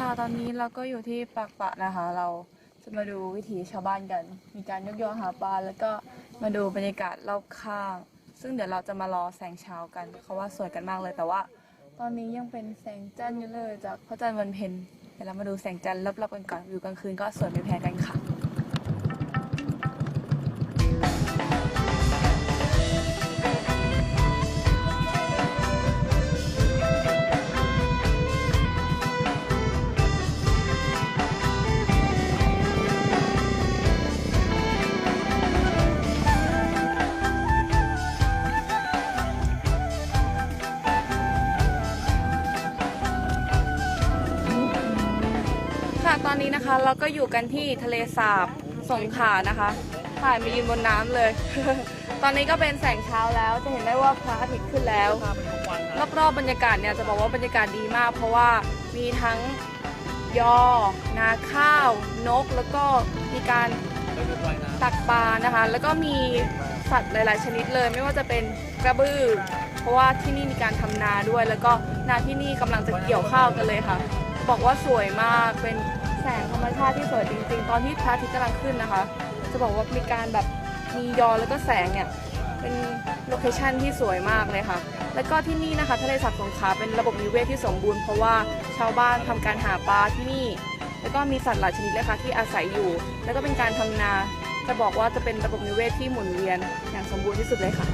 ค่ะตอนนี้เราก็อยู่ที่ปากปะนะคะ เราจะมาดูวิถีชาวบ้านกัน มีการยกยอหาปลาแล้วก็มาดูบรรยากาศรอบข้าง ซึ่งเดี๋ยวเราจะมารอแสงเช้ากันเขาว่าสวยกันมากเลยแต่ว่า ตอนนี้ยังเป็นแสงจันทร์อยู่เลยจากพระจันทร์วันเพ็ญเดี๋ยวเรามาดูแสงจันทร์รอบๆกันก่อนวิวกลางคืนก็สวยไม่แพ้กันค่ะ อนนี้นะคะเราก็อยู่กันที่ทะเลสาบสงขลานะคะถ่ายมายืนบนน้ำเลย ตอนนี้ก็เป็นแสงเช้าแล้วจะเห็นได้ว่าพระอาทิตย์ขึ้นแล้ว รอบๆบรรยากาศเนี่ยจะบอกว่าบรรยากาศดีมาก เพราะว่ามีทั้งยอ นาข้าว นก แล้วก็มีการตักปลานะคะ แล้วก็มีสัตว์หลาย ๆ ชนิดเลย ไม่ว่าจะเป็นกระบือ เพราะว่าที่นี่มีการทำนาด้วย แล้วก็นาที่นี่กำลังจะเกี่ยวข้าวกันเลยค่ะ บอกว่าสวยมากเป็น แสงธรรมชาติที่สวยจริง ๆ ตอนที่พระอาทิตย์กำลังขึ้นนะคะ จะบอกว่ามีการแบบมียอแล้วก็แสงเนี่ยเป็นโลเคชั่นที่สวยมากเลยค่ะ แล้วก็ที่นี่นะคะทะเลสาบสงขลาเป็นระบบนิเวศที่สมบูรณ์เพราะว่าชาวบ้านทำการหาปลาที่นี่ แล้วก็มีสัตว์หลายชนิดเลยค่ะที่อาศัยอยู่ แล้วก็เป็นการทำนา จะบอกว่าจะเป็นระบบนิเวศที่หมุนเวียนอย่างสมบูรณ์ที่สุดเลยค่ะ